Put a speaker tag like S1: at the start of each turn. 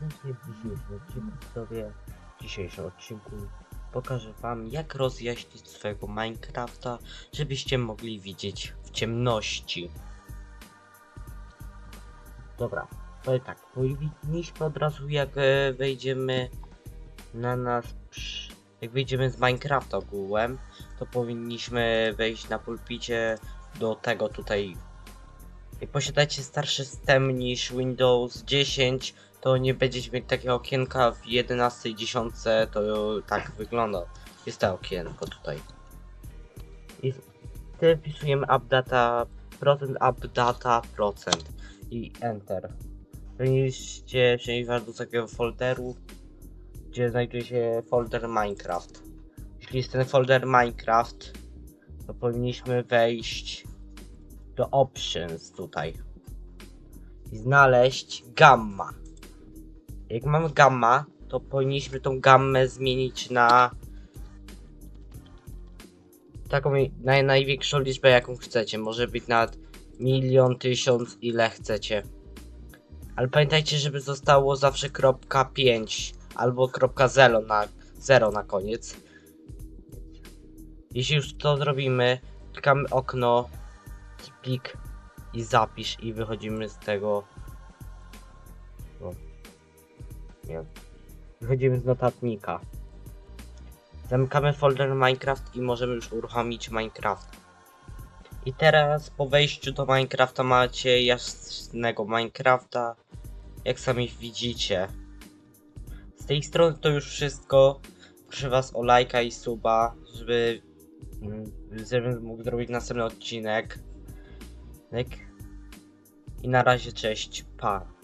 S1: serdecznie w dzisiejszym odcinku sobie. W dzisiejszym odcinku pokażę wam jak rozjaśnić swojego Minecrafta, żebyście mogli widzieć w ciemności. Dobra, powiem tak, powinniśmy od razu jak e, wejdziemy na nas, jak wyjdziemy z Minecrafta ogółem, to powinniśmy wejść na pulpicie do tego tutaj jak posiadacie starszy system niż Windows 10, to nie będziecie mieć takiego okienka w 11 10 to tak wygląda. Jest to okienko tutaj. I wtedy wpisujemy updata procent, updata procent i enter. Powinniście przenieść was do takiego folderu, gdzie znajduje się folder Minecraft. Jeśli jest ten folder Minecraft, to powinniśmy wejść do options tutaj i znaleźć gamma. Jak mamy gamma, to powinniśmy tą gammę zmienić na taką mi- na największą liczbę jaką chcecie. Może być nawet milion, tysiąc, ile chcecie. Ale pamiętajcie, żeby zostało zawsze kropka 5 albo kropka 0 na, 0 na koniec. Jeśli już to zrobimy, klikamy okno plik i zapisz i wychodzimy z tego. Nie. Wychodzimy z notatnika. Zamykamy folder Minecraft i możemy już uruchomić Minecraft. I teraz po wejściu do Minecrafta macie jasnego Minecrafta, jak sami widzicie. Z tej strony to już wszystko. Proszę was o lajka i suba, żeby, mm, żebym mógł zrobić następny odcinek. I na razie cześć, pa.